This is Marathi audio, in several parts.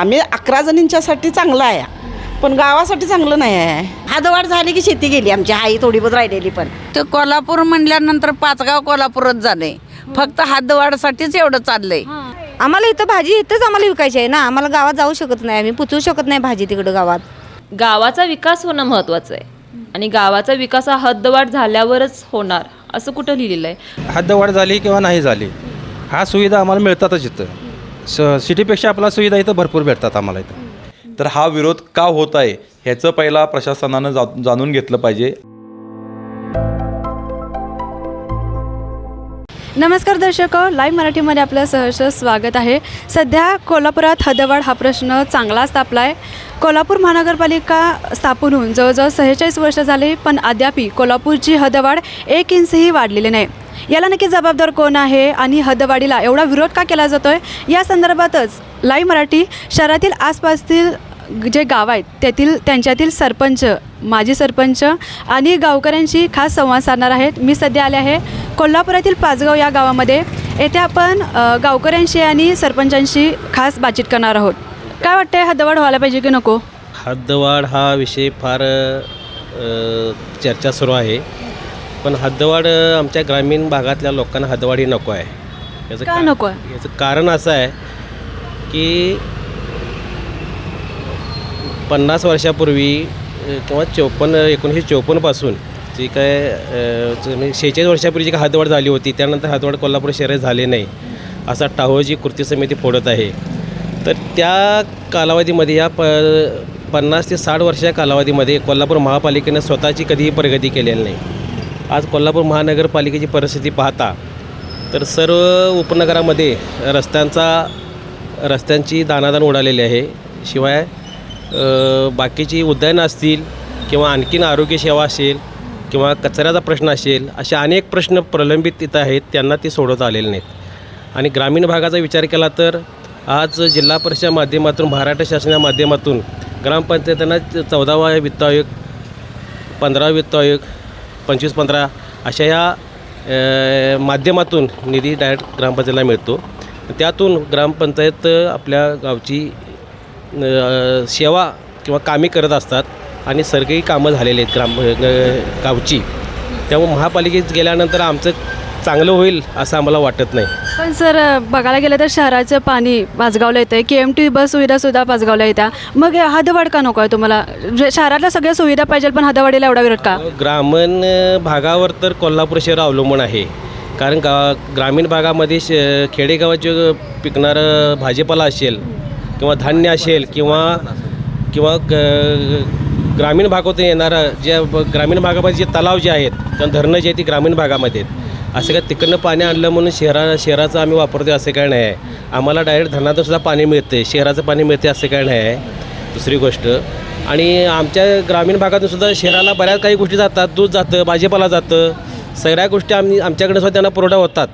आम्ही अकरा जणींच्यासाठी चांगलं आहे. पण गावासाठी चांगलं नाही आहे. हादवाड झाली की शेती गेली. आमची आई थोडी बहुत राहिलेली पण. तर कोल्हापूर म्हणल्यानंतर पाचगाव कोल्हापूरच झाले. फक्त हातवाढसाठीच एवढं चाललंय. आम्हाला इथं भाजी इथंच आम्हाला विकायची आहे ना. आम्हाला गावात जाऊ शकत नाही. आम्ही पुचवू शकत नाही भाजी तिकडं गावात. गावाचा विकास होणं महत्त्वाचं आहे. आणि गावाचा विकास हा हद्दवाढ झाल्यावरच होणार असं कुठं लिहिलेलं आहे? हद्दवाढ झाली किंवा नाही झाली हा सुविधा आम्हाला मिळतातच इथं. स सिटीपेक्षा आपला सुविधा इथं भरपूर भेटतात आम्हाला इथं. तर हा विरोध का होत आहे ह्याचं पहिला प्रशासनानं जा जाणून घेतलं पाहिजे. नमस्कार दर्शक लाईव्ह मराठीमध्ये आपलं सहर्ष स्वागत आहे. सध्या कोल्हापुरात हद्दवाढ हा प्रश्न चांगलाच तापला आहे कोल्हापूर महानगरपालिका स्थापन होऊन जवळजवळ सहेचाळीस वर्ष झाली पण अद्यापी कोल्हापूरची हद्दवाढ एक इंचही वाढलेली नाही. याला नक्की जबाबदार कोण आहे आणि हदवाडीला एवढा विरोध का केला जातो आहे या संदर्भातच लाईव्ह मराठी शहरातील आसपासतील जे गाव आहेत त्यातील त्यांच्यातील सरपंच माजी सरपंच आणि गावकऱ्यांशी खास संवाद साधणार आहेत. मी सध्या आले आहे कोल्हापुरातील पाचगाव या गावामध्ये. येथे आपण गावकऱ्यांशी आणि सरपंचांशी खास बातचीत करणार आहोत. काय वाटतंय हद्दवाढ व्हायला पाहिजे की नको? हद्दवाढ हा विषय फार चर्चा सुरू आहे. पण हद्दवाढ आमच्या ग्रामीण भागातल्या लोकांना हद्दवाढ ही नको आहे. याचं का नको आहे? याचं कारण असं आहे की पन्नास वर्षापूर्वी किंवा चौपन्न एकोणीसशे चौपन्नपासून जी काय शेहेचाळीस वर्षापूर्वी जी काय हद्दवाढ झाली होती त्यानंतर हद्दवाढ कोल्हापूर शहरात झाले नाही. असा टाहोजी कृती समिती फोडत आहे. तर त्या कालावधीमध्ये या प पन्नास ते साठ वर्षाच्या कालावधीमध्ये कोल्हापूर महापालिकेनं स्वतःची कधीही प्रगती केलेली नाही. आज कोल्हापूर महानगरपालिकेची परिस्थिती पाहता तर सर्व उपनगरामध्ये रस्त्यांचा रस्त्यांची दानादान उडालेली आहे. शिवाय बाकीची उद्यानं असतील किंवा आणखीन आरोग्यसेवा असेल किंवा कचऱ्याचा प्रश्न असेल असे अनेक प्रश्न प्रलंबित तिथं आहेत त्यांना ते सोडवता आलेले नाहीत. आणि ग्रामीण भागाचा विचार केला तर आज जिल्हा परिषद माध्यमातून महाराष्ट्र शासनाच्या माध्यमातून ग्रामपंचायतींना चौदावा वित्त आयोग पंधरा वित्त आयोग पंचवीस पंधरा अशा ह्या माध्यमातून निधी डायरेक्ट ग्रामपंचायतीला मिळतो. त्यातून ग्रामपंचायत आपल्या गावची सेवा किंवा कामे करत असतात आणि सगळी कामं झालेली आहेत ग्राम गावची. त्यामुळे महापालिकेत गेल्यानंतर आमचं चांगलं होईल असं आम्हाला वाटत नाही. पण सर बघायला गेलं तर शहराचं पाणी पाचगावला येतं आहे के एम टी बस सुविधासुद्धा पाचगावला येत्या. मग हदवाड का नको आहे तुम्हाला? जे शहरातल्या सगळ्या सुविधा पाहिजे पण हदवाडीला एवढा विरोध का? ग्रामीण भागावर तर कोल्हापूर शहर अवलंबून आहे. कारण गा ग्रामीण भागामध्ये श खेडेगावाचे पिकणारं भाजीपाला असेल किंवा धान्य असेल किंवा किंवा ग- ग्रामीण भागातून येणारं जे ग्रामीण भागामध्ये जे तलाव जे आहेत किंवा धरणं जे आहेत ती ग्रामीण भागामध्ये आहेत. असं काय तिकडनं पाणी आणलं म्हणून शहरा शहराचं आम्ही वापरतो असं काय नाही. आहे आम्हाला डायरेक्ट धरणातून सुद्धा पाणी मिळते शहराचं पाणी मिळते असं काय नाही. आहे दुसरी गोष्ट. आणि आमच्या ग्रामीण भागातून सुद्धा शहराला बऱ्याच काही गोष्टी जातात दूध जातं भाजीपाला जातं. सगळ्या गोष्टी आम्ही आमच्याकडे सुद्धा त्यांना पुरवठा होतात.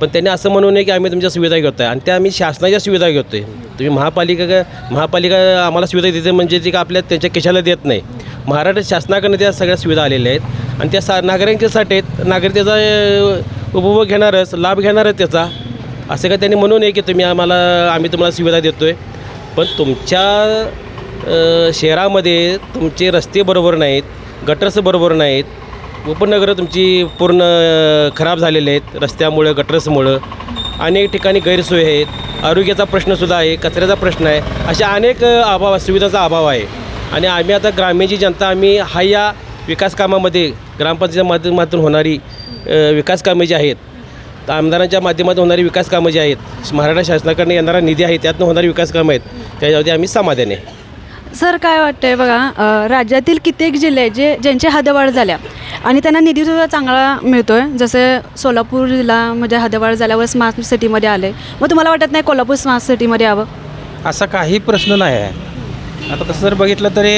पण त्यांनी असं म्हणू नये की आम्ही तुमच्या सुविधा घेतो आहे आणि त्या आम्ही शासनाच्या सुविधा घेतो आहे तुम्ही महापालिका का- महापालिका आम्हाला सुविधा देते म्हणजे ती का आपल्या त्यांच्या केशाला देत नाही. महाराष्ट्र शासनाकडनं त्या सगळ्या सुविधा आलेल्या आहेत. आणि त्या सा नागरिकांच्यासाठी नागरिक त्याचा उपभोग घेणारच लाभ घेणारच त्याचा. असं काय त्यांनी म्हणू नये की तुम्ही आम्हाला आम्ही तुम्हाला सुविधा देतो आहे पण तुमच्या शहरामध्ये तुमचे रस्ते बरोबर नाहीत गटर्स बरोबर नाहीत. उपनगरं तुमची पूर्ण खराब झालेले आहेत. रस्त्यामुळं गटर्समुळं. अनेक ठिकाणी गैरसोय आहेत. आरोग्याचा प्रश्नसुद्धा आहे कचऱ्याचा प्रश्न आहे. अशा अनेक अभाव सुविधाचा अभाव आहे. आणि आम्ही आता ग्रामीणची जनता आम्ही हा या विकास कामामध्ये ग्रामपंचायतीच्या माध्यमातून होणारी विकास कामे जी आहेत तर आमदारांच्या माध्यमातून होणारी विकास कामं जी आहेत महाराष्ट्र शासनाकडनं येणारा निधी आहे त्यातनं होणारी विकास कामं आहेत त्याच्यावरती आम्ही समाधानी आहे. सर काय वाटतंय बघा राज्यातील कित्येक जिल्हे जे ज्यांची हद्दवाढ झाल्या आणि त्यांना निधीसुद्धा चांगला मिळतो आहे जसे सोलापूर जिल्ह्यामध्ये हद्दवाढ झाल्यावर स्मार्ट सिटीमध्ये आले. मग तुम्हाला वाटत नाही कोल्हापूर स्मार्ट सिटीमध्ये यावं? असा काही प्रश्न नाही आहे. आता तसं जर बघितलं तरी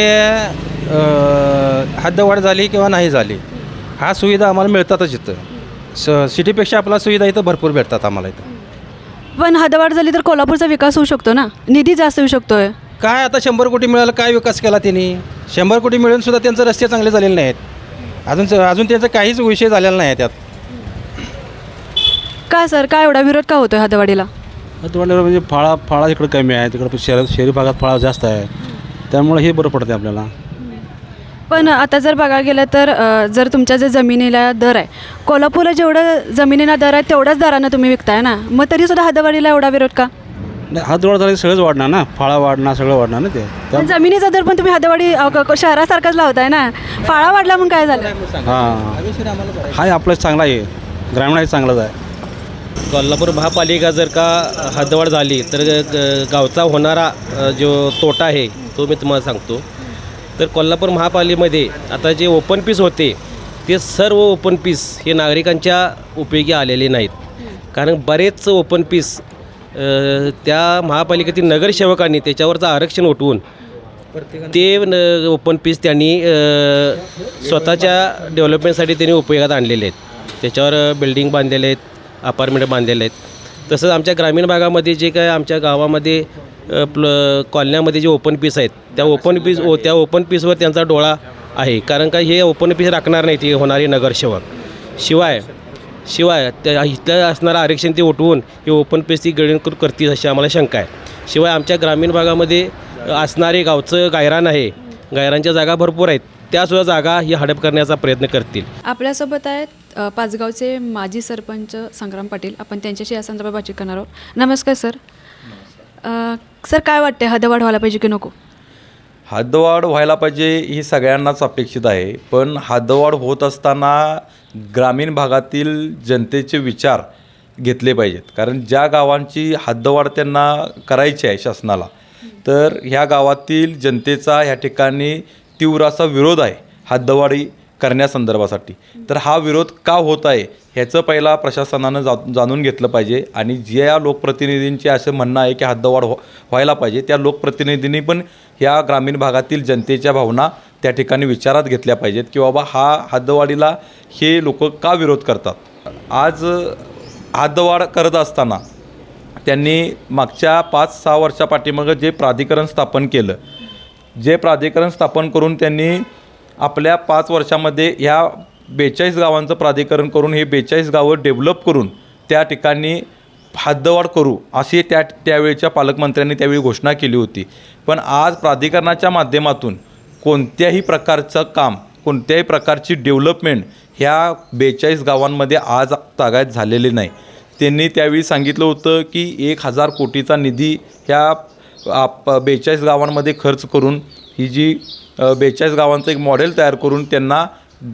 हद्दवाढ झाली किंवा नाही झाली हा सुविधा आम्हाला मिळतातच इथं. स सिटीपेक्षा आपला सुविधा इथं भरपूर भेटतात आम्हाला इथं. पण हद्दवाढ झाली तर कोल्हापूरचा विकास होऊ शकतो ना? निधी जास्त येऊ शकतोय. काय आता शंभर कोटी मिळालं काय विकास केला त्यांनी? शंभर कोटी मिळून सुद्धा त्यांचे रस्ते चांगले झालेले नाहीत. अजून अजून त्यांचा काहीच विषय झालेला नाही आहे त्यात का सर? काय एवढा विरोध का होतोय हद्दवाढीला? हद्दवाढीवर म्हणजे फाळा फाळा इकडं कमी आहे तिकडं शहर शहरी भागात फाळा जास्त आहे. त्यामुळे हे बरं पडते आपल्याला. पण आता जर बघायला गेलं तर अ, जर तुमच्या जे जमिनीला दर आहे कोल्हापूरला जेवढं जमिनीला दर आहे तेवढ्याच दरानं तुम्ही विकताय ना? मग तरीसुद्धा हदवाढीला एवढा विरोध का? नाही झाली की सगळंच वाढणार ना? फाळा वाढणार सगळं वाढणार ना ते? पण जमिनीचा दर पण तुम्ही हदवाढी अ, क- क- शहरासारखाच लावताय ना? फाळा वाढला मग काय झालं? हां. हाय आपलं चांगला आहे. ग्रामीण आहे चांगलाच आहे. कोल्हापूर महापालिका जर का हद्दवाढ झाली तर ग- गावचा होणारा जो तोटा आहे तो मी तुम्हाला सांगतो. तर कोल्हापूर महापालिकेमध्ये आता जे ओपन पीस होते ते सर्व ओपन पीस हे नागरिकांच्या उपयोगी आलेले नाहीत. कारण बरेच ओपन पीस त्या महापालिकेतील नगरसेवकांनी त्याच्यावरचं आरक्षण उठवून ते न ओपन पीस त्यांनी स्वतःच्या डेव्हलपमेंटसाठी त्यांनी उपयोगात आणलेले आहेत. त्याच्यावर बिल्डिंग बांधलेले आहेत. अपार्टमेंट बांधलेले आहेत. तसंच आमच्या ग्रामीण भागामध्ये जे काय आमच्या गावामध्ये प्ल कॉलन्यामध्ये जे ओपन पीस आहेत त्या ओपन पीस ओ त्या ओपन पीसवर त्यांचा डोळा आहे. कारण का हे ओपन पीस राखणार नाही ती होणारी नगरसेवक. शिवाय शिवाय त्या इथलं असणारं आरक्षण ते उठवून हे ओपन पीस ती गळीकर करतील अशी आम्हाला शंका आहे. शिवाय आमच्या ग्रामीण भागामध्ये असणारे गावचं गायरान आहे. गायरांच्या जागा भरपूर आहेत. त्यासुद्धा जागा ही हडप करण्याचा प्रयत्न करतील. आपल्यासोबत आहेत अ, पाचगावचे माजी सरपंच संग्राम पाटील. आपण त्यांच्याशी या संदर्भात बातचीत करणार आहोत. नमस्कार सर. अ, सर काय वाटते हदवाढ व्हायला पाहिजे की नको? हद्दवाढ व्हायला पाहिजे ही सगळ्यांनाच अपेक्षित आहे. पण हद्दवाढ होत असताना ग्रामीण भागातील जनतेचे विचार घेतले पाहिजेत. कारण ज्या गावांची हद्दवाढ त्यांना करायची आहे शासनाला तर ह्या गावातील जनतेचा ह्या ठिकाणी तीव्र असा विरोध आहे हद्दवाढी करण्यासंदर्भासाठी. तर हा विरोध का होत आहे ह्याचं पहिला प्रशासनानं जा जाणून घेतलं पाहिजे आणि ज्या लोकप्रतिनिधींचे असं म्हणणं आहे की हद्दवाढ हो व्हायला पाहिजे त्या लोकप्रतिनिधींनी पण ह्या ग्रामीण भागातील जनतेच्या भावना त्या ठिकाणी विचारात घेतल्या पाहिजेत की बाबा हा हद्दवाढीला हे लोक का विरोध करतात? आज हद्दवाढ करत असताना त्यांनी मागच्या पाच सहा वर्षा पाठीमागं जे प्राधिकरण स्थापन केलं जे प्राधिकरण स्थापन करून त्यांनी आपल्या पाच वर्षामध्ये ह्या बेचाळीस गावांचं प्राधिकरण करून हे बेचाळीस गावं डेव्हलप करून त्या ठिकाणी हद्दवाढ करू अशी त्या त्यावेळच्या पालकमंत्र्यांनी त्यावेळी घोषणा केली होती. पण आज प्राधिकरणाच्या माध्यमातून कोणत्याही प्रकारचं काम कोणत्याही प्रकारची डेव्हलपमेंट ह्या बेचाळीस गावांमध्ये आज तागायत झालेली नाही. त्यांनी त्यावेळी सांगितलं होतं की एक हजार कोटीचा निधी ह्या आप बेचाळीस गावांमध्ये खर्च करून ही जी बेचाळीस गावांचं एक मॉडेल तयार करून त्यांना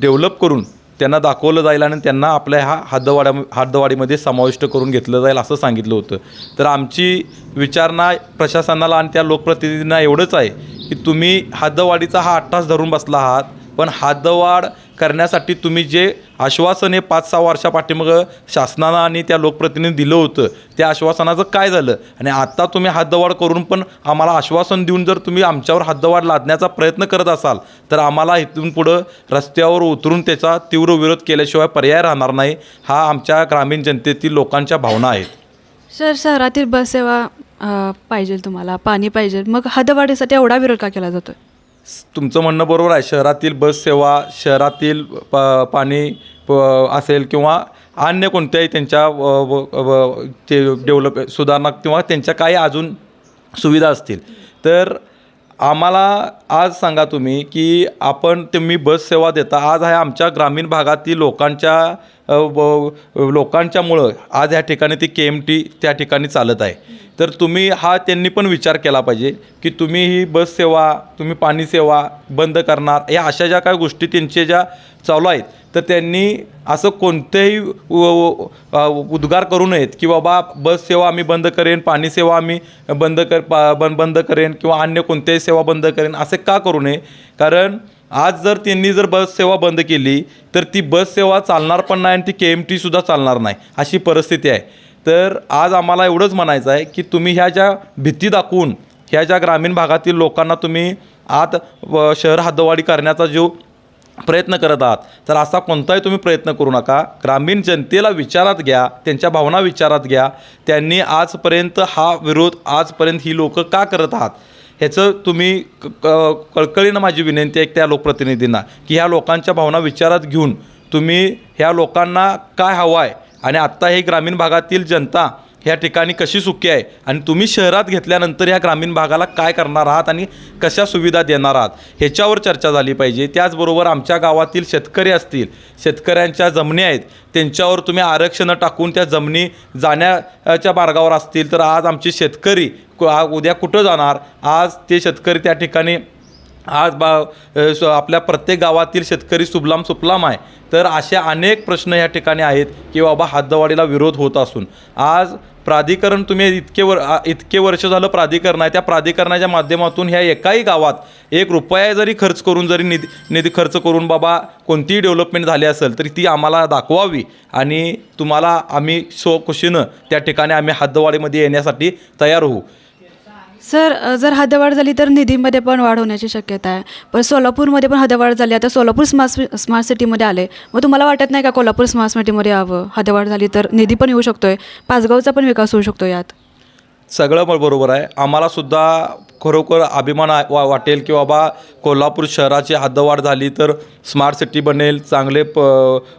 डेव्हलप करून त्यांना दाखवलं जाईल आणि त्यांना आपल्या ह्या हद्दवाड्या हद्दवाडीमध्ये समाविष्ट करून घेतलं जाईल असं सांगितलं होतं. तर आमची विचारणा प्रशासनाला आणि त्या लोकप्रतिनिधींना एवढंच आहे की तुम्ही हद्दवाडीचा हा अट्टास धरून बसला आहात पण हद्दवाड करण्यासाठी तुम्ही जे आश्वासन हे पाच सहा वर्षा पाठीमागं शासनानं आणि त्या लोकप्रतिनिधी दिलं होतं त्या आश्वासनाचं काय झालं? आणि आत्ता तुम्ही हद्दवाढ करून पण आम्हाला आश्वासन देऊन जर तुम्ही आमच्यावर हद्दवाढ लादण्याचा प्रयत्न करत असाल तर आम्हाला इथून पुढं रस्त्यावर उतरून त्याचा तीव्र विरोध केल्याशिवाय पर्याय राहणार नाही हा आमच्या ग्रामीण जनतेतील लोकांच्या भावना आहेत. सर शहरातील बससेवा पाहिजे तुम्हाला पाणी पाहिजे मग हदवाढीसाठी एवढा विरोध का केला जातो तुमचं म्हणणं बरोबर आहे. शहरातील बस सेवा शहरातील प पाणी प असेल किंवा अन्य कोणत्याही त्यांच्या व- ते डेव्हलप सुधारणा किंवा त्यांच्या काही अजून सुविधा असतील. तर आम्हाला आज सांगा तुम्ही की आपण तुम्ही बस सेवा देता. आज ह्या आमच्या ग्रामीण भागातील लोकांच्या व- लोकांच्यामुळं आज ह्या ठिकाणी ती के एम टी त्या ठिकाणी चालत आहे. तर तुम्ही हा त्यांनी पण विचार केला पाहिजे की तुम्ही ही बस सेवा तुम्ही पाणी सेवा बंद करणार. या अशा ज्या काय गोष्टी त्यांच्या ज्या चालू आहेत तर त्यांनी असं कोणतेही उद्गार करू नयेत की बाबा बस सेवा आम्ही बंद करेन पाणी सेवा आम्ही बंद कर पा- बंद बंद करेन किंवा अन्य कोणत्याही सेवा बंद करेन असे का करू नये? कारण आज जर त्यांनी जर बस सेवा बंद केली तर ती बस सेवा चालणार पण नाही आणि ती के एम टीसुद्धा चालणार नाही अशी परिस्थिती आहे. तर आज आम्हाला एवढंच म्हणायचं आहे की तुम्ही ह्या ज्या भीती दाखवून ह्या ज्या ग्रामीण भागातील लोकांना तुम्ही आत व शहर हद्दवाडी करण्याचा जो प्रयत्न करत आहात तर असा कोणताही तुम्ही प्रयत्न करू नका. ग्रामीण जनतेला विचारात घ्या त्यांच्या भावना विचारात घ्या. त्यांनी आजपर्यंत हा विरोध आजपर्यंत ही लोकं का करत आहात? ह्याचं तुम्ही क क- कळकळीनं माझी विनंती आहे त्या लोकप्रतिनिधींना की ह्या लोकांच्या भावना विचारात घेऊन तुम्ही ह्या लोकांना काय हवं आहे आणि आत्ता हे ग्रामीण भागातील जनता ह्या ठिकाणी कशी सुखी आहे? आणि तुम्ही शहरात घेतल्यानंतर ह्या ग्रामीण भागाला काय करणार आहात आणि कशा सुविधा देणार आहात? ह्याच्यावर चर्चा झाली पाहिजे. त्याचबरोबर आमच्या गावातील शेतकरी असतील शेतकऱ्यांच्या जमिनी आहेत त्यांच्यावर तुम्ही आरक्षणं टाकून त्या जमिनी जाण्याच्या मार्गावर असतील. तर आज आमचे शेतकरी कु- उद्या कुठं जाणार? आज ते शेतकरी त्या ठिकाणी आज बा स- आपल्या प्रत्येक गावातील शेतकरी सुबलाम सुफलाम आहे. तर असे अनेक प्रश्न या ठिकाणी आहेत की बाबा हद्दवाढीला विरोध होत असून. आज प्राधिकरण तुम्ही इतके वर इतके वर्ष झालं प्राधिकरण आहे. त्या प्राधिकरणाच्या माध्यमातून ह्या एकाही गावात एक रुपया जरी खर्च करून जरी निधी निधी खर्च करून बाबा कोणतीही डेव्हलपमेंट झाली असेल तरी ती आम्हाला दाखवावी. आणि तुम्हाला आम्ही स्वखुशीनं त्या ठिकाणी आम्ही हद्दवाढीमध्ये येण्यासाठी तयार होऊ. सर जर हद्दवाढ झाली तर निधीमध्ये पण वाढ होण्याची शक्यता आहे. पण सोलापूरमध्ये पण हद्दवाढ झाली. आता सोलापूर स्मार्ट स्मार्ट सिटीमध्ये आले. मग तुम्हाला वाटत नाही का कोल्हापूर स्मार्ट सिटीमध्ये यावं? हद्दवाढ झाली तर निधी पण येऊ शकतो आहे पाचगावचा पण विकास होऊ शकतो यात. सगळं बरोबर आहे. आम्हालासुद्धा खरोखर अभिमान आ- वा वाटेल की बाबा कोल्हापूर शहराची हद्दवाढ झाली तर स्मार्ट सिटी बनेल चांगले प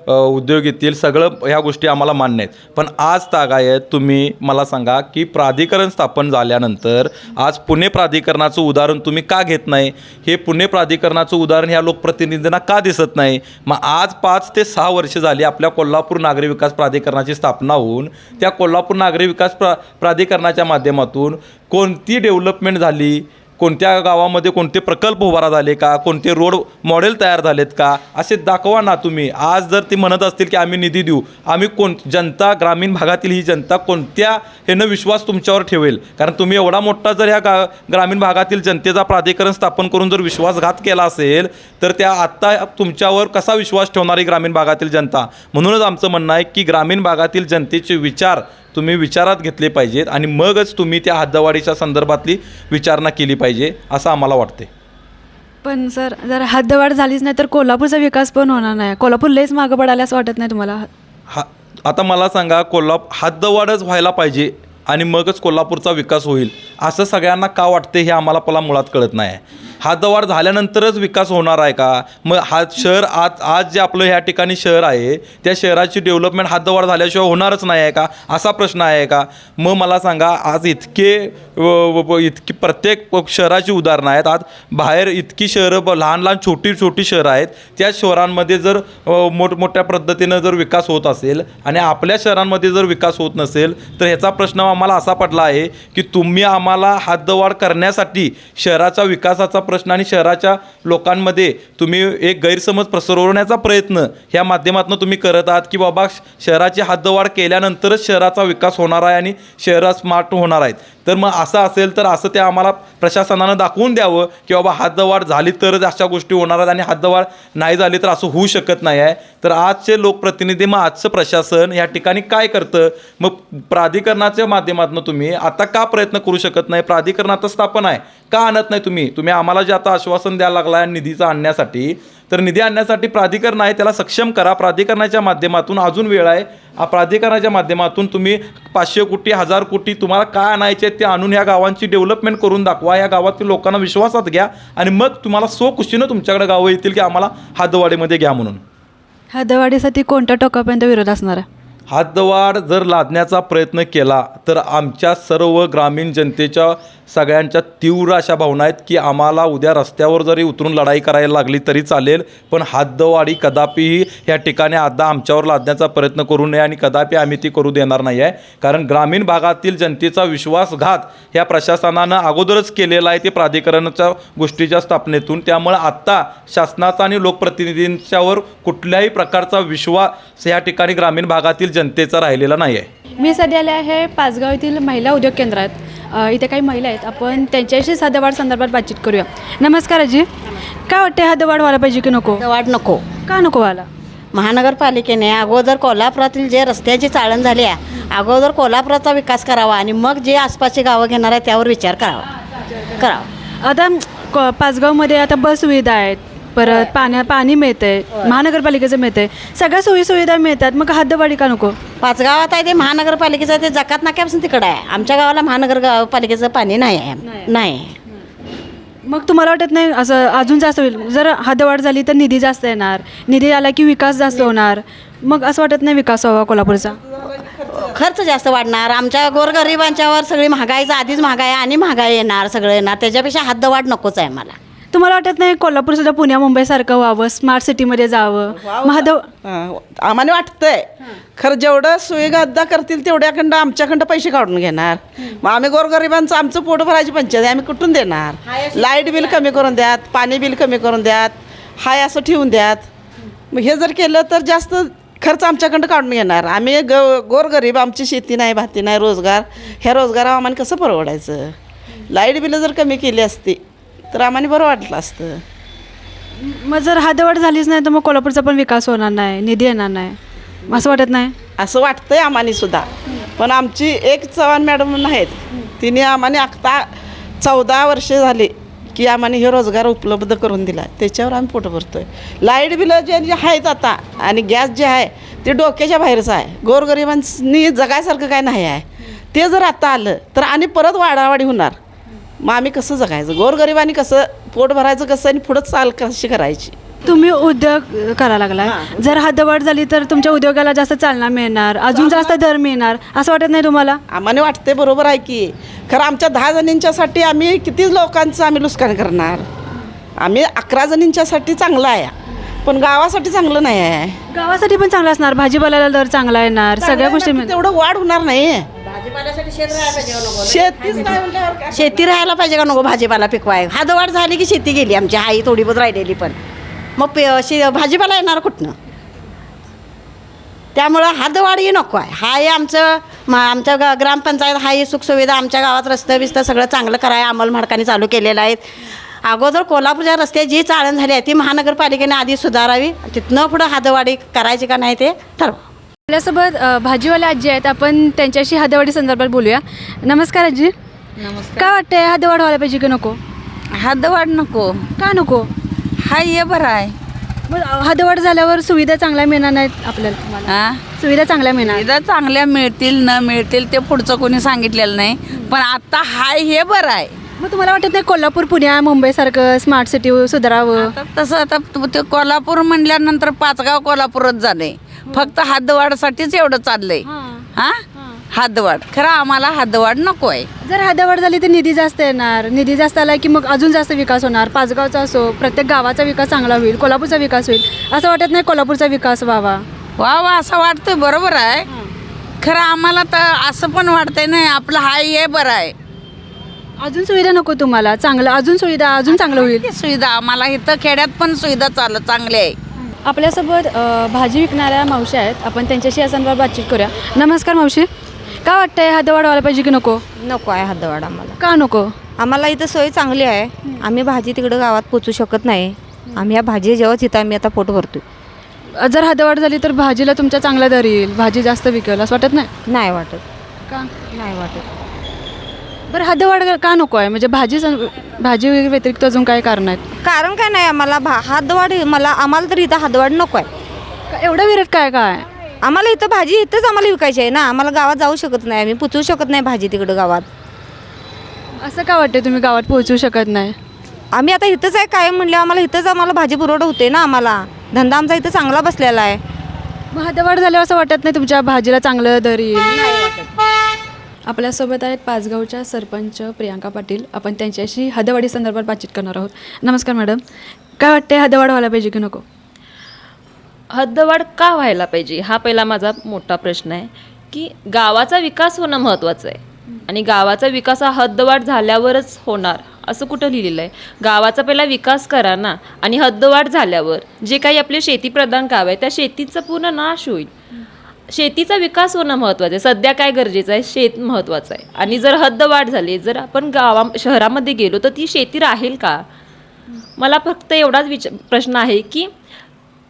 उद्योग येतील सगळं ह्या गोष्टी आम्हाला मान्य आहेत. पण आज तागायत तुम्ही मला सांगा की प्राधिकरण स्थापन झाल्यानंतर आज पुणे प्राधिकरणाचं उदाहरण तुम्ही का घेत नाही? हे पुणे प्राधिकरणाचं उदाहरण ह्या लोकप्रतिनिधींना का दिसत नाही? मग आज पाच ते सहा वर्ष झाली आपल्या कोल्हापूर नागरी विकास प्राधिकरणाची स्थापना होऊन त्या कोल्हापूर नागरी विकास प्रा प्राधिकरणाच्या माध्यमातून कोणती डेव्हलपमेंट झाली? कोणत्या गावामध्ये कोणते प्रकल्प उभारा झाले का? कोणते रोड मॉडेल तयार झालेत का? असे दाखवा ना तुम्ही. आज जर ती म्हणत असतील की आम्ही निधी देऊ आम्ही कोण जनता ग्रामीण भागातील ही जनता कोणत्या ह्यानं विश्वास तुमच्यावर ठेवेल? कारण तुम्ही एवढा मोठा जर ह्या गा ग्रामीण भागातील जनतेचा प्राधिकरण स्थापन करून जर विश्वासघात केला असेल तर त्या आत्ता तुमच्यावर कसा विश्वास ठेवणारी ग्रामीण भागातील जनता? म्हणूनच आमचं म्हणणं आहे की ग्रामीण भागातील जनतेचे विचार तुम्ही विचारात घेतले पाहिजेत आणि मगच तुम्ही त्या हद्दवाढीच्या संदर्भातली विचारणा केली पाहिजे असं आम्हाला वाटते पण सर जर हद्दवाढ झालीच नाही तर कोल्हापूरचा विकास पण होणार नाही. कोल्हापूर लेच मागं पडायला असं वाटत नाही तुम्हाला? हा आता मला सांगा कोल्हाप हद्दवाढच व्हायला पाहिजे आणि मगच कोल्हापूरचा विकास होईल. असं सगळ्यांना का वाटते हे आम्हाला पला मुळात कळत नाही. आहे हद्दवाढ झाल्यानंतरच विकास होणार आहे का? मग हा शहर आज आज जे आपलं ह्या ठिकाणी शहर आहे त्या शहराची डेव्हलपमेंट हद्दवाढ झाल्याशिवाय होणारच नाही आहे का? असा प्रश्न आहे का? मग मला सांगा आज इतके इतकी प्रत्येक शहराची उदाहरणं आहेत. आज बाहेर इतकी शहरं ब- लहान लहान छोटी छोटी शहरं आहेत. त्या शहरांमध्ये जर मोठमोठ्या पद्धतीनं जर विकास होत असेल आणि आपल्या शहरांमध्ये जर विकास होत नसेल तर ह्याचा प्रश्न आम्हाला असा पडला आहे की तुम्ही आम्हाला हद्दवाढ करण्यासाठी शहराच्या विकासाचा प्रश्न आणि शहराच्या लोकांमध्ये तुम्ही एक गैरसमज प्रसरवण्याचा प्रयत्न ह्या माध्यमातून तुम्ही करत आहात की बाबा शहराची हद्दवाढ केल्यानंतरच शहराचा विकास होणार आहे आणि शहरात स्मार्ट होणार आहेत. तर मग असं असेल तर असं ते आम्हाला प्रशासनानं दाखवून द्यावं की बाबा हद्दवाढ झाली तरच अशा गोष्टी होणार आहेत आणि हद्दवाढ नाही झाली तर असं होऊ शकत नाही आहे. तर आजचे लोकप्रतिनिधी मग आजचं प्रशासन या ठिकाणी काय करतं? मग प्राधिकरणाच्या माध्यमातून तुम्ही आता का प्रयत्न करू शकत नाही प्राधिकरण आता स्थापन आहे. का आणत नाही तुम्ही? तुम्ही आम्हाला जे आता आश्वासन द्यायला लागला आहे निधीचं आणण्यासाठी तर निधी आणण्यासाठी प्राधिकरण आहे त्याला सक्षम करा. प्राधिकरणाच्या माध्यमातून अजून वेळ आहे. प्राधिकरणाच्या माध्यमातून तुम्ही पाचशे कोटी हजार कोटी तुम्हाला काय आणायचे ते आणून या गावांची डेव्हलपमेंट करून दाखवा. या गावातील लोकांना विश्वासात घ्या आणि मग तुम्हाला स्वखुशीनं तुमच्याकडे गावं येतील की आम्हाला हातवाडीमध्ये घ्या म्हणून. हद्दवाढीसाठी कोणत्या टोकापर्यंत विरोध असणार आहे? हातवाढ जर लादण्याचा प्रयत्न केला तर आमच्या सर्व ग्रामीण जनतेच्या सगळ्यांच्या तीव्र अशा भावना आहेत की आम्हाला उद्या रस्त्यावर जरी उतरून लढाई करायला लागली तरी चालेल पण हद्दवाढी कदापिही ह्या ठिकाणी आता आमच्यावर लादण्याचा प्रयत्न करू नये आणि कदापि आम्ही ती करू देणार नाही आहे. कारण ग्रामीण भागातील जनतेचा विश्वासघात ह्या प्रशासनानं अगोदरच केलेला आहे ते प्राधिकरणाच्या गोष्टीच्या स्थापनेतून. त्यामुळं आत्ता शासनाचा आणि लोकप्रतिनिधींच्यावर कुठल्याही प्रकारचा विश्वास ह्या ठिकाणी ग्रामीण भागातील जनतेचा राहिलेला नाही आहे. मी सध्या आले आहे पाचगाव येथील महिला उद्योग केंद्रात. इथे काही महिला आहेत. आपण त्यांच्याशीच हद्दवाढ संदर्भात बातचीत करूया. नमस्कार अजी काय वाटते हद्दवाढ व्हायला पाहिजे की नको? वाढ नको. का नको व्हायला? महानगरपालिकेने अगोदर कोल्हापुरातील जे रस्त्याची चाळण झाली आहे अगोदर कोल्हापुराचा विकास करावा आणि मग जे आसपासची गावं घेणार आहे त्यावर विचार करावा. करावा. आता क- पाचगावमध्ये आता बस सुविधा आहेत. परत पाण्या पाणी मिळतंय महानगरपालिकेचं मिळतंय. सगळ्या सोयी सुविधा मिळतात. मग हद्दवाढी का नको? पाच गावात आहे ते महानगरपालिकेचं आहे ते जकात नाक्यापासून तिकडं आहे. आमच्या गावाला महानगर पालिकेचं पाणी नाही आहे. नाही. मग तुम्हाला वाटत नाही असं अजून जास्त होईल? जर हद्दवाढ झाली तर निधी जास्त येणार. निधी आला की विकास जास्त होणार. मग असं वाटत नाही विकास व्हावा कोल्हापूरचा? खर्च जास्त वाढणार. आमच्या गोरगरिबांच्यावर सगळी महागाईचं आधीच महागाई आणि महागाई येणार सगळं येणार. त्याच्यापेक्षा हद्दवाढ नकोच आहे मला तुम्हाला वाटत नाही कोल्हापूर सुद्धा पुण्या मुंबईसारखं व्हावं स्मार्ट सिटीमध्ये जावं. महादेव आम्हाला वाटतंय. खरं जेवढं सुविधा करतील तेवढ्याकडं आमच्याकडं पैसे काढून घेणार. मग आम्ही गोरगरिबांचं आमचं पोट भरायची पंचायत आहे, आम्ही कुठून देणार? लाइट बिल कमी करून द्यात पाणी बिल कमी करून द्यात हाय असं ठेवून द्यात. मग हे जर केलं तर जास्त खर्च आमच्याकडं काढून घेणार. आम्ही ग गोरगरीब आमची शेती नाही भाती नाही रोजगार. ह्या रोजगारावर आम्हाला कसं परवडायचं? लाइट बिलं जर कमी केली असती तर आम्हाला बरं वाटलं असतं. मग जर हदवाढ झालीच नाही तर मग कोल्हापूरचा पण विकास होणार नाही निधी येणार नाही. असं वाटत नाही? असं वाटतंय आम्हाला सुद्धा. पण आमची एक चव्हाण मॅडम म्हणून आहेत तिने आम्हाला आत्ता चौदा वर्षे झाली की आम्हाला हे रोजगार उपलब्ध करून दिला त्याच्यावर आम्ही पोट भरतोय. लाइट बिलं जे जे आहेत आता आणि गॅस जे आहे ते डोक्याच्या बाहेरचं आहे. गोरगरिबांनी जगायसारखं काय नाही आहे. ते जर आता आलं तर आणि परत वाढावाढी होणार. मग आम्ही कसं जगायचं? गोरगरिबांनी कसं पोट भरायचं कसं आणि पुढं चाल कशी करायची? तुम्ही उद्योग करायला लागलाय. जर हदवाढ झाली तर तुमच्या उद्योगाला जास्त चालना मिळणार अजून जास्त दर मिळणार असं वाटत नाही तुम्हाला? आम्हाला वाटते बरोबर आहे की. खरं आमच्या दहा जणींच्यासाठी आम्ही किती लोकांचं आम्ही नुकसान करणार? आम्ही अकरा जणींच्यासाठी चांगलं आहे. पण गावासाठी चांगलं नाही आहे. गावासाठी पण चांगलं असणार. भाजीपाल्याला दर चांगला येणार. सगळ्या गोष्टी. तेवढं वाढ होणार नाही. भाजीपाल्यासाठी शेत राहायला पाहिजे का नको? शेतीच नाही काय? शेती राहायला पाहिजे का नको भाजीपाला पिकवाय? हदवाढ झाली की शेती गेली आमची आई थोडी बहुत राहिलेली पण. मग पे शे भाजीपाला येणार कुठनं? त्यामुळं हदवाढही नको आहे. हा हे आमचं म आमच्या ग ग्रामपंचायत हा ही सुखसुविधा आमच्या गावात रस्ते बिस्तं सगळं चांगलं कराय अंमल माडकाने चालू केलेलं आहेत. अगोदर कोल्हापूरच्या रस्त्याची जी चाळण झाली आहे ती महानगरपालिकेने आधी सुधारावी तिथनं पुढं हदवाढी करायची का नाही ते ठरवा. आपल्यासोबत भाजीवाले आजी आहेत. आपण त्यांच्याशी हदवाढी संदर्भात बोलूया. नमस्कार आजी. नमस्कार. काय वाटतंय हदवाढ व्हायला पाहिजे की नको? हद्दवाढ नको. का नको? हा ये बरं आहे. मग हदवाढ झाल्यावर सुविधा चांगल्या मिळणार नाहीत आपल्याला तुम्हाला? सुविधा चांगल्या मिळणार? सुविधा चांगल्या मिळतील न मिळतील ते पुढचं कोणी सांगितलेलं नाही. पण आता हाय हे बरं आहे. मग तुम्हाला वाटत नाही कोल्हापूर पुण्या मुंबईसारखं स्मार्ट सिटी सुधारावं? तसं आता तू- कोल्हापूर म्हणल्यानंतर पाचगाव कोल्हापूरच झालंय. फक्त हद्दवाढसाठीच एवढं चाललंय. हा. हद्दवाढ खरं आम्हाला हद्दवाढ नको आहे जर हदवाढ झाली तर निधी जास्त येणार. निधी जास्त आला की मग अजून जास्त विकास होणार. पाचगावचा असो प्रत्येक गावाचा विकास चांगला होईल कोल्हापूरचा विकास होईल. असं वाटत नाही कोल्हापूरचा विकास व्हावा. वा वा असं वाटतंय. बरोबर आहे. खरं आम्हाला तर असं पण वाटतंय नाही. आपलं हाय हे बरं आहे. अजून सुविधा नको तुम्हाला. चांगलं अजून सुविधा अजून चांगलं होईल. सुविधा. आम्हाला इथं खेड्यात पण सुविधा चालू चांगली आहे. आपल्यासोबत अ, भाजी विकणाऱ्या मावशी आहेत. आपण त्यांच्याशी या संदर्भात बातचीत करूया. नमस्कार मावशी. का वाटतंय हदवाढ व्हायला पाहिजे की नको? नको आहे हद्दवाढ आम्हाला. का नको? आम्हाला इथं सोय चांगली आहे. आम्ही भाजी तिकडं गावात पोचू शकत नाही. आम्ही या भाजी जेव्हा तिथं आम्ही आता पोट भरतो जर हदवाढ झाली तर भाजीला तुमच्या चांगला दर येईल. भाजी जास्त विकेल असं वाटत नाही? नाही वाटत. का? नाही वाटत. बरं हदवाढ का नको आहे? म्हणजे भाजी सं- भाजी व्यतिरिक्त अजून काय कारण आहेत? कारण काय नाही आम्हाला भा हद्दवाढ मला आम्हाला तर इथं हद्दवाढ नको आहे. का- एवढं विरोध काय काय? आम्हाला इथं भाजी इथंच आम्हाला विकायची आहे ना. आम्हाला गावात जाऊ शकत नाही. आम्ही पुचवू शकत नाही भाजी तिकडं गावात. असं का वाटते तुम्ही गावात पोहोचू शकत नाही? आम्ही आता इथंच आहे काय म्हणलं आम्हाला इथंच आम्हाला भाजी पुरवठा होते ना आम्हाला. धंदा आमचा इथं चांगला बसलेला आहे. मग हदवाढ झाल्यावर असं वाटत नाही तुमच्या भाजीला चांगलं दर येईल? आपल्यासोबत आहेत पाचगावच्या सरपंच प्रियांका पाटील. आपण त्यांच्याशी हदवाडी संदर्भात बातचीत करणार आहोत. नमस्कार मॅडम. काय वाटते हदवाढ व्हायला पाहिजे की नको? हद्दवाढ का व्हायला पाहिजे? हा पहिला माझा मोठा प्रश्न आहे की गावाचा विकास होणं महत्त्वाचं आहे. आणि गावाचा विकास हा हद्दवाढ झाल्यावरच होणार असं कुठं लिहिलेलं आहे? गावाचा पहिला विकास करा ना. आणि हद्दवाढ झाल्यावर जे काही आपले शेतीप्रधान गाव आहे त्या शेतीचा पूर्ण नाश होईल. शेतीचा विकास होणं महत्त्वाचं आहे. सध्या काय गरजेचं आहे? शेत महत्त्वाचं आहे. आणि जर हद्दवाढ झाली जर आपण गावा शहरामध्ये गेलो तर ती शेती राहील का? मला फक्त एवढाच विच प्रश्न आहे की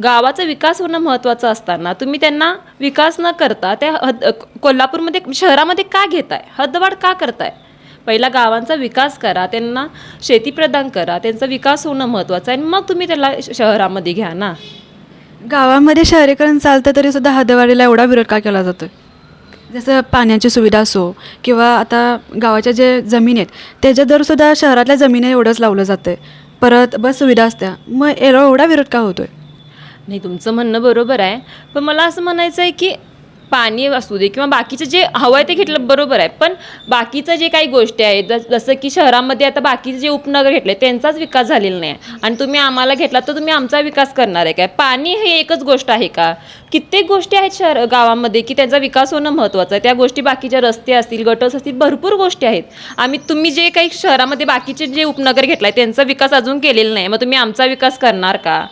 गावाचा विकास होणं महत्त्वाचं असताना तुम्ही त्यांना विकास न करता त्या हद कोल्हापूरमध्ये शहरामध्ये का घेताय? हद्दवाढ का करताय? पहिला गावांचा विकास करा त्यांना शेती प्रदान करा त्यांचा विकास होणं महत्त्वाचं आहे आणि मग तुम्ही त्याला श- शहरामध्ये घ्या ना. गावामध्ये शहरीकरण चालतं तरी सुद्धा हदवाडीला एवढा विरोध का केला जातो जसं पाण्याची सुविधा असो किंवा आता गावाच्या जे जमीन आहेत त्याच्या दरसुद्धा शहरातल्या जमिनी एवढंच लावलं जातं परत बस सुविधा असत्या मग एवढा एवढा विरोध का होतोय? नाही तुमचं म्हणणं बरोबर आहे. पण मला असं म्हणायचं आहे की पाणी असू दे किंवा बाकीचं जे हवं आहे ते घेतलं बरोबर आहे. पण बाकीचं जे काही गोष्टी आहेत जस- जसं की शहरामध्ये आता बाकीचे जे उपनगर घेतले त्यांचाच विकास झालेला नाही आणि तुम्ही आम्हाला घेतला तर तुम्ही आमचा विकास करणार आहे काय? पाणी हे एकच गोष्ट आहे का? कित्येक गोष्टी आहेत शहर गावामध्ये की त्यांचा विकास होणं महत्त्वाचं आहे. त्या गोष्टी बाकीच्या रस्ते असतील गटर्स असतील भरपूर गोष्टी आहेत. आम्ही तुम्ही जे काही शहरामध्ये बाकीचे जे उपनगर घेतला आहे त्यांचा विकास अजून केलेला नाही. मग तुम्ही आमचा विकास करणार का?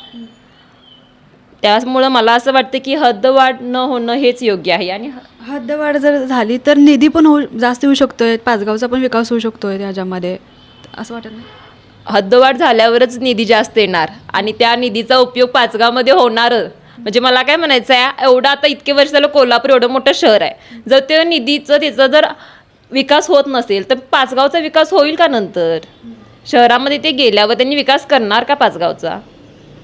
त्यामुळं मला असं वाटतं की हद्दवाढ न होणं हेच योग्य आहे. आणि हद्दवाढ जर झाली तर निधी पण होऊ जास्त येऊ शकतोय पाचगावचा पण विकास होऊ शकतोय त्याच्यामध्ये. असं वाटत नाही? हद्दवाढ झाल्यावरच निधी जास्त येणार आणि त्या निधीचा उपयोग पाचगावमध्ये होणार. म्हणजे मला काय म्हणायचं आहे एवढं आता इतके वर्ष झालं कोल्हापूर एवढं मोठं शहर आहे. जर ते निधीचं त्याचा जर विकास होत नसेल तर पाचगावचा विकास होईल का नंतर? शहरामध्ये ते गेल्यावर त्यांनी विकास करणार का पाचगावचा?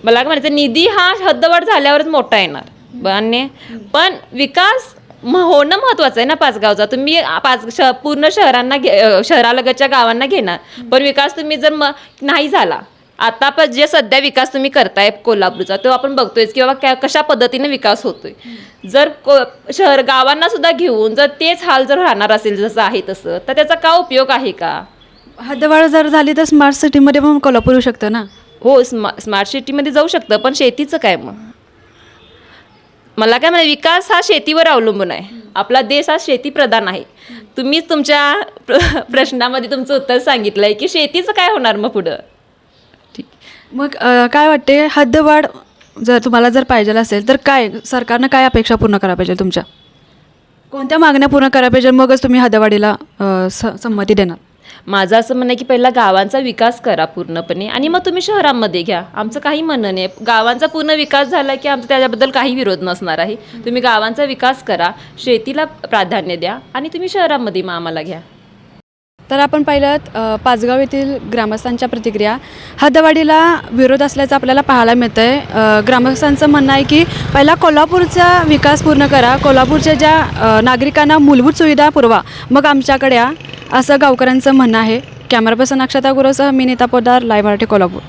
मला काय म्हणायचं निधी हा हद्दवाढ झाल्यावरच मोठा येणार. आणि पण विकास म होणं महत्त्वाचं आहे ना पाचगावचा. तुम्ही पाच श पूर्ण शहरांना घे शहरालगतच्या गावांना घेणार. पण विकास तुम्ही जर म नाही झाला आता पण जे सध्या विकास तुम्ही करताय कोल्हापूरचा तो आपण बघतोय की बाबा क्या कशा पद्धतीने विकास होतोय. जर को शहर गावांना सुद्धा घेऊन जर तेच हाल जर राहणार असेल जसं आहे तसं तर त्याचा का उपयोग आहे का? हद्दवाढ जर झाली तर स्मार्ट सिटीमध्ये पण कोल्हापूर येऊ शकतं ना. हो स्मा स्मार्ट सिटीमध्ये जाऊ शकतं पण शेतीचं काय मग? मला काय म्हणा विकास हा शेतीवर अवलंबून आहे. आपला देश हा शेतीप्रधान आहे. तुम्हीच तुमच्या प्र- प्रश्नामध्ये तुमचं उत्तर सांगितलं आहे की शेतीचं काय होणार मग पुढं? ठीक. मग काय वाटते हद्दवाढ जर तुम्हाला जर पाहिजे असेल तर काय सरकारनं काय अपेक्षा पूर्ण करा पाहिजे तुमच्या? कोणत्या मागण्या पूर्ण करा पाहिजे मगच तुम्ही हद्दवाढीला स- संमती देणार? माझं असं म्हणणं आहे की पहिला गावांचा विकास करा पूर्णपणे आणि मग तुम्ही शहरांमध्ये घ्या. आमचं काही म्हणणं नाही. गावांचा पूर्ण विकास झाला की आमचं त्याच्याबद्दल काही विरोध नसणार आहे. तुम्ही गावांचा विकास करा. शेतीला प्राधान्य द्या आणि तुम्ही शहरांमध्ये मग आम्हाला घ्या. तर आपण पाहिलं पाचगाव येथील ग्रामस्थांच्या प्रतिक्रिया. हद्दवाढीला विरोध असल्याचं आपल्याला पाहायला मिळतं आहे ग्रामस्थांचं म्हणणं आहे की पहिला कोल्हापूरचा विकास पूर्ण करा. कोल्हापूरच्या ज्या नागरिकांना मूलभूत सुविधा पुरवा. मग आमच्याकडे या. असं गावकऱ्यांचं म्हणणं आहे. कॅमेरा पर्सन अक्षता गुरुसह मी नीता पोदार लाईव्ह मराठी कोल्हापूर.